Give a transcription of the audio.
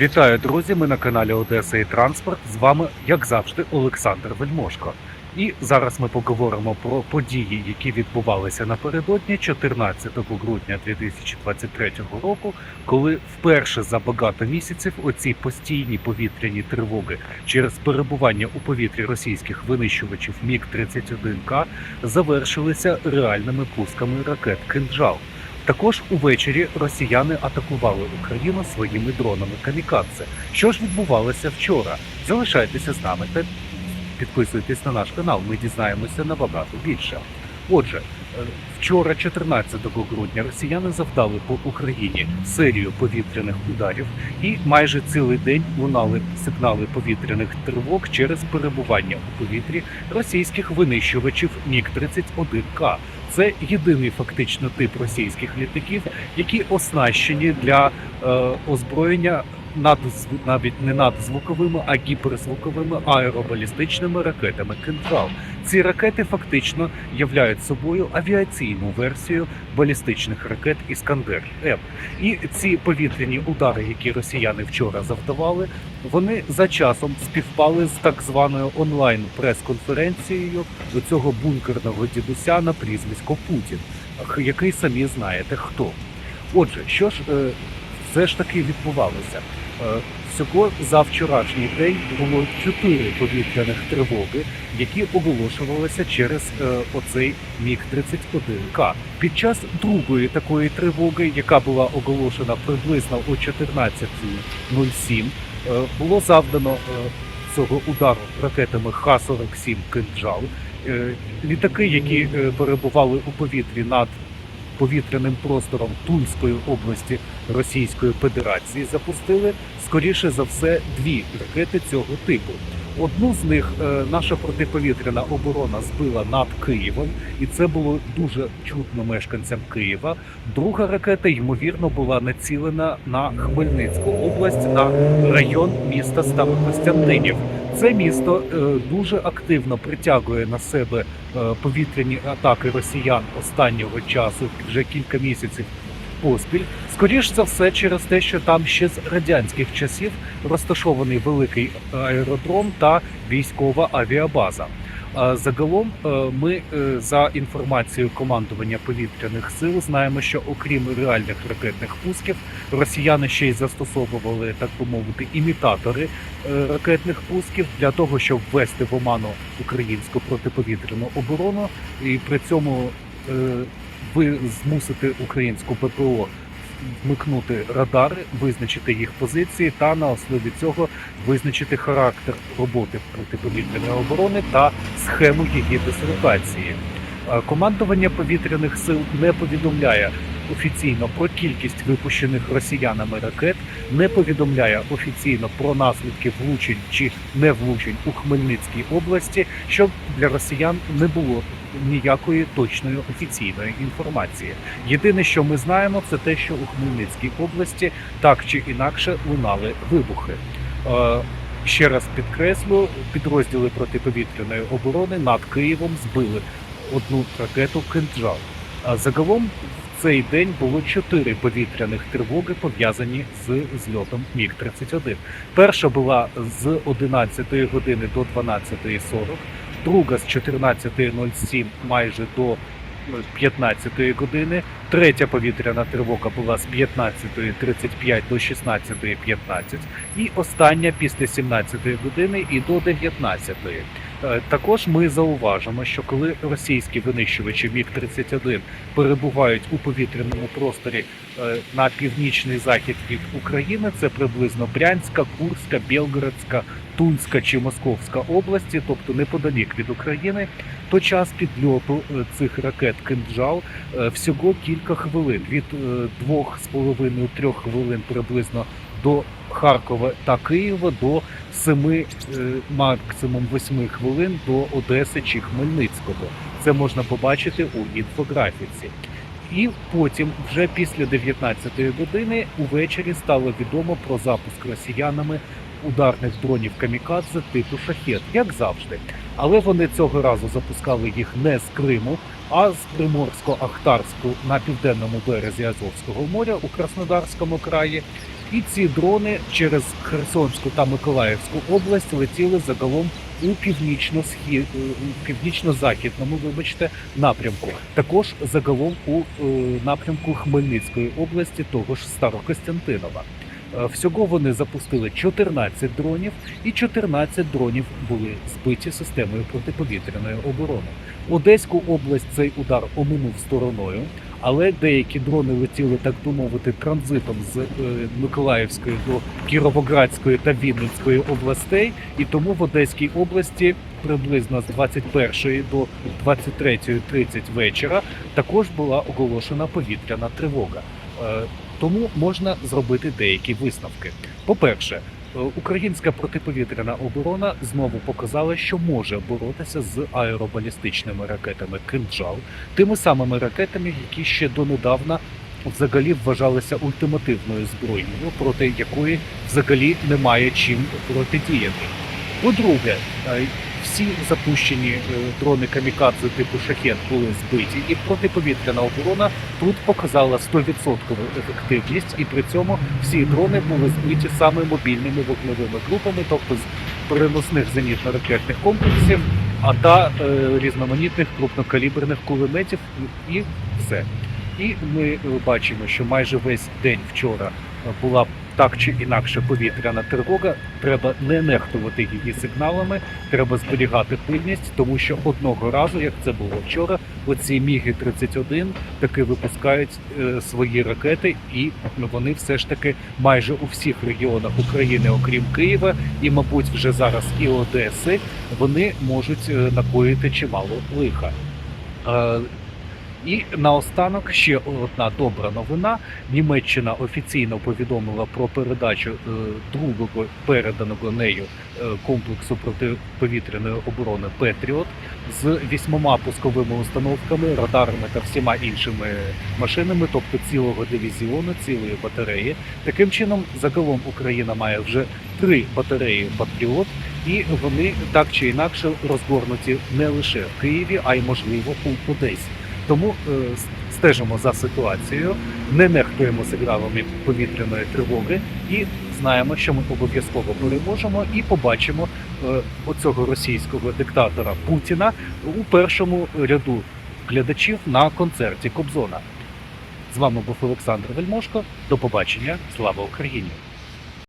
Вітаю, друзі! Ми на каналі Одеса і Транспорт. З вами, як завжди, Олександр Вельмошко. І зараз ми поговоримо про події, які відбувалися напередодні 14 грудня 2023 року, коли вперше за багато місяців оці постійні повітряні тривоги через перебування у повітрі російських винищувачів Міг-31К завершилися реальними пусками ракет «Кинджал». Також увечері росіяни атакували Україну своїми дронами камікадзе. Що ж відбувалося вчора? Залишайтеся з нами та підписуйтесь на наш канал. Ми дізнаємося набагато більше. Отже, е, вчора, 14 грудня, росіяни завдали по Україні серію повітряних ударів, і майже цілий день лунали сигнали повітряних тривог через перебування у повітрі російських винищувачів Міг-31К. Це єдиний фактично тип російських літаків, які оснащені для е, озброєння над навіть не надзвуковими, а гіперзвуковими аеробалістичними ракетами «Кинжал». Ці ракети фактично являють собою авіаційну версію балістичних ракет Іскандер М. І ці повітряні удари, які росіяни вчора завдавали, вони за часом співпали з так званою онлайн прес-конференцією до цього бункерного дідуся на прізвисько Путін, який самі знаєте хто. Отже, що ж е, все ж таки відбувалося? Е, Всього за вчорашній день було чотири повітряних тривоги, які оголошувалися через е, оцей міг 31К. Під час другої такої тривоги, яка була оголошена приблизно о 14.07, е, було завдано цього удару ракетами Х-47 «Кинджал». Літаки, які перебували у повітрі над повітряним простором Тульської області Російської Федерації, запустили скоріше за все дві ракети цього типу. Одну з них е, наша протиповітряна оборона збила над Києвом, і це було дуже чутно мешканцям Києва. Друга ракета, ймовірно, була націлена на Хмельницьку область на район міста Старокостянтинів. Це місто е, дуже активно притягує на себе е, повітряні атаки росіян останнього часу, вже кілька місяців поспіль. Скоріше за все, через те, що там ще з радянських часів розташований великий аеродром та військова авіабаза. Загалом е, ми е, за інформацією командування повітряних сил знаємо, що окрім реальних ракетних пусків, росіяни ще й застосовували, так би мовити, імітатори е, ракетних пусків для того, щоб ввести в оману українську протиповітряну оборону, і при цьому ви змусити українську ППО вмикнути радари, визначити їх позиції та на основі цього визначити характер роботи протиповітряної оборони та схему її дислокації. Е, Командування повітряних сил не повідомляє офіційно про кількість випущених росіянами ракет, не повідомляє офіційно про наслідки влучень чи не влучень у Хмельницькій області, щоб для росіян не було ніякої точної офіційної інформації. Єдине, що ми знаємо, це те, що у Хмельницькій області так чи інакше лунали вибухи. Е, Ще раз підкреслю, підрозділи протиповітряної оборони над Києвом збили одну ракету «Кинджал». А загалом цей день було чотири повітряних тривоги пов'язані з зльотом Міг-31. Перша була з 11 години до 12.40, друга з 14.07 майже до 15 години. Третя повітряна тривога була з 15.35 до 16.15 і остання після 17 години і до 19. Е, Також ми зауважимо, що коли російські винищувачі Міг-31 перебувають у повітряному просторі е, на північний захід від України, це приблизно Брянська, Курська, Білгородська, Тульська чи Московська області, тобто неподалік від України, то час підльоту е, цих ракет «Кинджал» е, всього кілька хвилин від 2,5-3 хвилин приблизно до Харкова та Києва до 7, е, максимум 8 хвилин до Одеси чи Хмельницького. Це можна побачити у інфографіці. І потім, вже після 19-ї години, увечері стало відомо про запуск росіянами ударних дронів камікадзе типу шахет, як завжди. Але вони цього разу запускали їх не з Криму, а з Приморсько-Ахтарську на південному березі Азовського моря у Краснодарському краї. І ці дрони через Херсонську та Миколаївську область летіли загалом у північно-схід, е, північно-західному, вибачте, напрямку. Також загалом у е, напрямку Хмельницької області, того ж Старокостянтинова. Е, Всього вони запустили 14 дронів, і 14 дронів були збиті системою протиповітряної оборони. Одеську область цей удар оминув стороною, але деякі дрони летіли, так би мовити, транзитом з е, Миколаївської до Кіровоградської та Вінницької областей, і тому в Одеській області приблизно з 21 до 23.30 вечора також була оголошена повітряна тривога. Тому можна зробити деякі висновки. По-перше, е, українська протиповітряна оборона знову показала, що може боротися з аеробалістичними ракетами «Кинджал», тими самими ракетами, які ще донедавна взагалі вважалися ультимативною зброєю, проти якої взагалі немає чим протидіяти. По-друге, е, всі запущені е, дрони камікадзе типу шахет були збиті, і протиповітряна оборона тут показала 100% ефективність, і при цьому всі дрони були збиті саме мобільними вогневими групами, тобто з переносних зенітно-ракетних комплексів, а та е, різноманітних крупнокаліберних кулеметів і все. І ми е, бачимо, що майже весь день вчора була так чи інакше повітряна тривога. Треба не нехтувати її сигналами, треба зберігати пильність, тому що одного разу, як це було вчора, оці міги 31 таки випускають е, свої ракети, і вони все ж таки майже у всіх регіонах України, окрім Києва, і, мабуть, вже зараз і Одеси, вони можуть е, накоїти чимало лиха. І наостанок ще одна добра новина. Німеччина офіційно повідомила про передачу е, другого переданого нею е, комплексу протиповітряної оборони Петріот з вісьмома пусковими установками, радарами та всіма іншими машинами, тобто цілого дивізіону, цілої батареї. Таким чином, загалом Україна має вже три батареї Патріот, і вони так чи інакше розгорнуті не лише в Києві, а й можливо у Одесі. Тому е, стежимо за ситуацією, не нехтуємо сигналами повітряної тривоги і знаємо, що ми обов'язково переможемо і побачимо е, оцього російського диктатора Путіна у першому ряду глядачів на концерті Кобзона. З вами був Олександр Вельмошко. До побачення. Слава Україні!